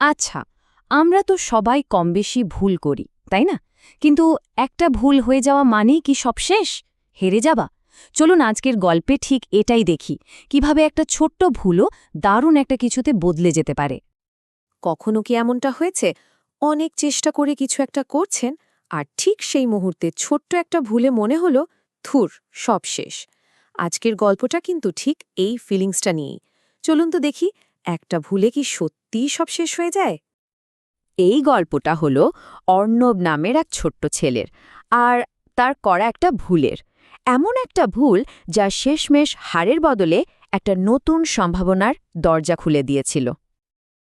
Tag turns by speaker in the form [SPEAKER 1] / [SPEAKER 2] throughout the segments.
[SPEAKER 1] আচ্ছা আমরা তো সবাই কম বেশি ভুল করি, তাই না? কিন্তু একটা ভুল হয়ে যাওয়া মানেই কি সব শেষ? হেরে যাবা। চলুন আজকের গল্পে ঠিক এটাই দেখি, কীভাবে একটা ছোট্ট ভুলও দারুণ একটা কিছুতে বদলে যেতে পারে।
[SPEAKER 2] কখনো কি এমনটা হয়েছে? অনেক চেষ্টা করে কিছু একটা করছেন, আর ঠিক সেই মুহূর্তে ছোট্ট একটা ভুলে মনে হলো থুর সব শেষ। আজকের গল্পটা কিন্তু ঠিক এই ফিলিংসটা নিয়েই। চলুন তো দেখি একটা ভুলে কি সত্যিই সব শেষ হয়ে যায়?
[SPEAKER 1] এই গল্পটা হলো অর্ণব নামের এক ছোট্ট ছেলের আর তার করা একটা ভুলের। এমন একটা ভুল যা শেষমেশ হারের বদলে একটা নতুন সম্ভাবনার দরজা খুলে দিয়েছিল।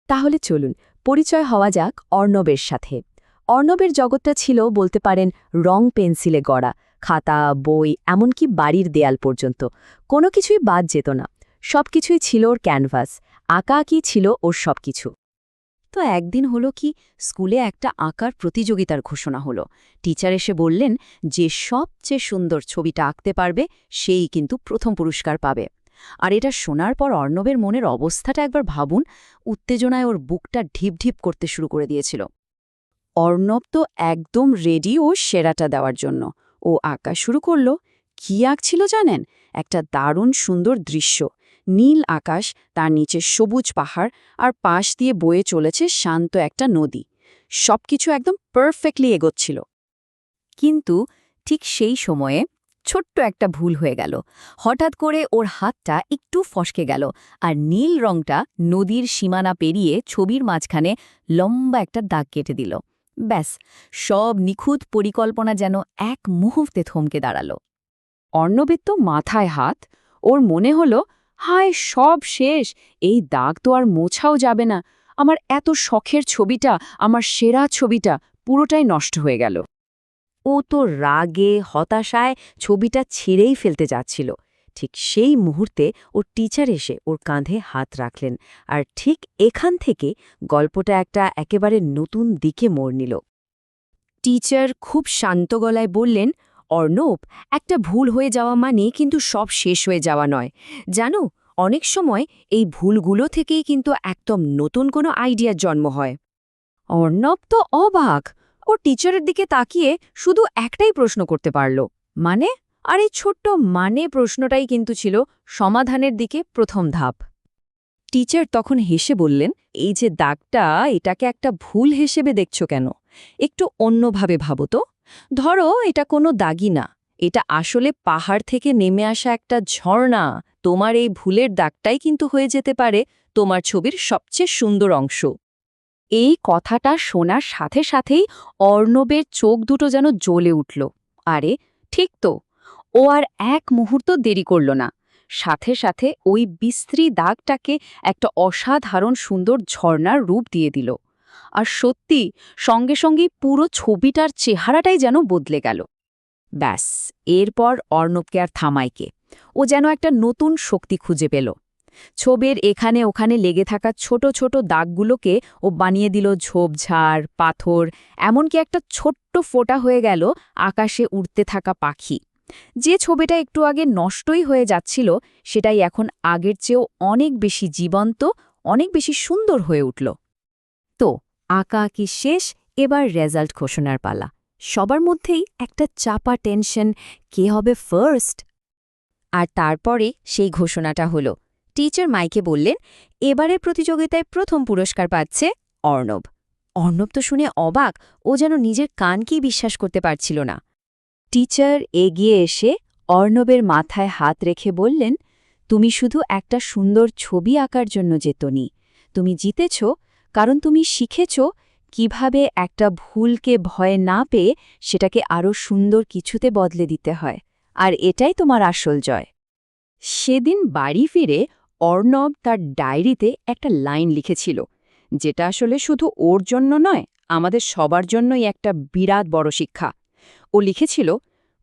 [SPEAKER 1] তাহলে চলুন, পরিচয় হওয়া যাক অর্ণবের সাথে। অর্ণবের জগৎটা ছিল বলতে পারেন রং পেন্সিলে গড়া, খাতা, বই, এমনকি বাড়ির দেয়াল পর্যন্ত। কোনো কিছুই বাদ যেত না। সবকিছুই ছিল ওর ক্যানভাস। আঁকা আঁকি ছিল ওর সবকিছু। তো একদিন হলো কি, স্কুলে একটা আঁকার প্রতিযোগিতার ঘোষণা হলো। টিচার এসে বললেন যে সবচেয়ে সুন্দর ছবিটা আঁকতে পারবে, সেই কিন্তু প্রথম পুরস্কার পাবে। আর এটা শোনার পর অর্ণবের মনের অবস্থাটা একবার ভাবুন, উত্তেজনায় ওর বুকটা ঢিপ ঢিপ করতে শুরু করে দিয়েছিল। অর্ণব তো একদম রেডি ও সেরাটা দেওয়ার জন্য। ও আঁকা শুরু করল, কি আঁকছিল জানেন? একটা দারুণ সুন্দর দৃশ্য। নীল আকাশ তার নিচে সবুজ পাহাড় আর পাশ দিয়ে বয়ে চলেছে শান্ত একটা নদী। সবকিছু একদম পারফেক্টলি এগোচ্ছিল। কিন্তু ঠিক সেই সময়ে ছোট্ট একটা ভুল হয়ে গেল। হঠাৎ করে ওর হাতটা একটু ফসকে গেল আর নীল রংটা নদীর সীমানা পেরিয়ে ছবির মাঝখানে লম্বা একটা দাগ কেটে দিল। ব্যাস, সব নিখুঁত পরিকল্পনা যেন এক মুহূর্তে থমকে দাঁড়াল। অর্ণবের তো মাথায় হাত, ওর মনে হলো হায়, সব শেষ। এই দাগ তো আর মোছাও যাবে না। আমার এত শখের ছবিটা, আমার সেরা ছবিটা পুরোটাই নষ্ট হয়ে গেল। ও তো রাগে, হতাশায় ছবিটা ছেড়েই ফেলতে যাচ্ছিল। ঠিক সেই মুহূর্তে ওর টিচার এসে ওর কাঁধে হাত রাখলেন আর ঠিক এখান থেকে গল্পটা একটা একেবারে নতুন দিকে মোড় নিল। টিচার খুব শান্ত গলায় বললেন, অর্ণব, একটা ভুল হয়ে যাওয়া মানে কিন্তু সব শেষ হয়ে যাওয়া নয়। জানো অনেক সময় এই ভুলগুলো থেকেই কিন্তু একদম নতুন কোনো আইডিয়ার জন্ম হয়। অর্ণব তো অবাক। ও টিচারের দিকে তাকিয়ে শুধু একটাই প্রশ্ন করতে পারল মানে? আর এই ছোট্ট মানে প্রশ্নটাই কিন্তু ছিল সমাধানের দিকে প্রথম ধাপ। টিচার তখন হেসে বললেন, এই যে দাগটা, এটাকে একটা ভুল হিসেবে দেখছ কেন? একটু অন্যভাবে ভাবো তো। ধরো এটা কোনো দাগি না, এটা আসলে পাহাড় থেকে নেমে আসা একটা ঝর্ণা তোমার এই ভুলের দাগটাই কিন্তু হয়ে যেতে পারে, তোমার ছবির সবচেয়ে সুন্দর অংশ। এই কথাটা শোনার সাথে সাথেই অর্ণবের চোখ দুটো যেন জ্বলে উঠল। আরে, ঠিক তো। ও আর এক মুহূর্ত দেরি করল না। সাথে সাথে ওই বিস্ত্রী দাগটাকে একটা অসাধারণ সুন্দর ঝর্ণার রূপ দিয়ে দিল। আর সত্যি, সঙ্গে সঙ্গেই পুরো ছবিটার চেহারাটাই যেন বদলে গেল। ব্যাস, এরপর অর্ণবকে আর থামাইকে ও যেন একটা নতুন শক্তি খুঁজে পেল। ছবির এখানে ওখানে লেগে থাকা ছোট ছোট দাগগুলোকে ও বানিয়ে দিল ঝোপঝাড় পাথর, এমনকি একটা ছোট্ট ফোঁটা হয়ে গেল আকাশে উড়তে থাকা পাখি। যে ছবিটা একটু আগে নষ্টই হয়ে যাচ্ছিল, সেটাই এখন আগের চেয়েও অনেক বেশি জীবন্ত, অনেক বেশি সুন্দর হয়ে উঠল। তো, আঁকা আঁকি শেষ? এবার রেজাল্ট ঘোষণার পালা। সবার মধ্যেই একটা চাপা টেনশন, কে হবে ফার্স্ট আর তারপরে সেই ঘোষণাটা হলো। টিচার মাইকে বললেন, এবারের প্রতিযোগিতায় প্রথম পুরস্কার পাচ্ছে অর্ণব। অর্ণব তো শুনে অবাক, ও যেন নিজের কানকেই বিশ্বাস করতে পারছিল না। টিচার এগিয়ে এসে অর্ণবের মাথায় হাত রেখে বললেন, তুমি শুধু একটা সুন্দর ছবি আঁকার জন্য যেতনি। তুমি জিতেছ, কারণ তুমি শিখেছ কীভাবে একটা ভুলকে ভয় না পেয়ে সেটাকে আরও সুন্দর কিছুতে বদলে দিতে হয়। আর এটাই তোমার আসল জয়। সেদিন বাড়ি ফিরে অর্ণব তার ডায়েরিতে একটা লাইন লিখেছিল, যেটা আসলে শুধু ওর জন্য নয়, আমাদের সবার জন্যই একটা বিরাট বড় শিক্ষা। ও লিখেছিল,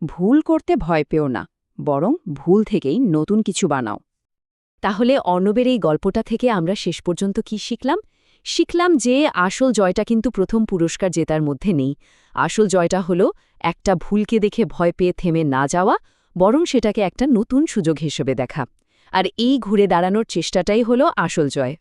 [SPEAKER 1] ভুল করতে ভয় পেও না, বরং ভুল থেকেই নতুন কিছু বানাও। তাহলে অর্ণবের এই গল্পটা থেকে আমরা শেষ পর্যন্ত কি শিখলাম? শিখলাম যে আসল জয়টা কিন্তু প্রথম পুরস্কার জেতার মধ্যে নেই। আসল জয়টা হলো একটা ভুলকে দেখে ভয় পেয়ে থেমে না যাওয়া, বরং সেটাকে একটা নতুন সুযোগ হিসেবে দেখা। আর এই ঘুরে দাঁড়ানোর চেষ্টাটাই হলো আসল জয়।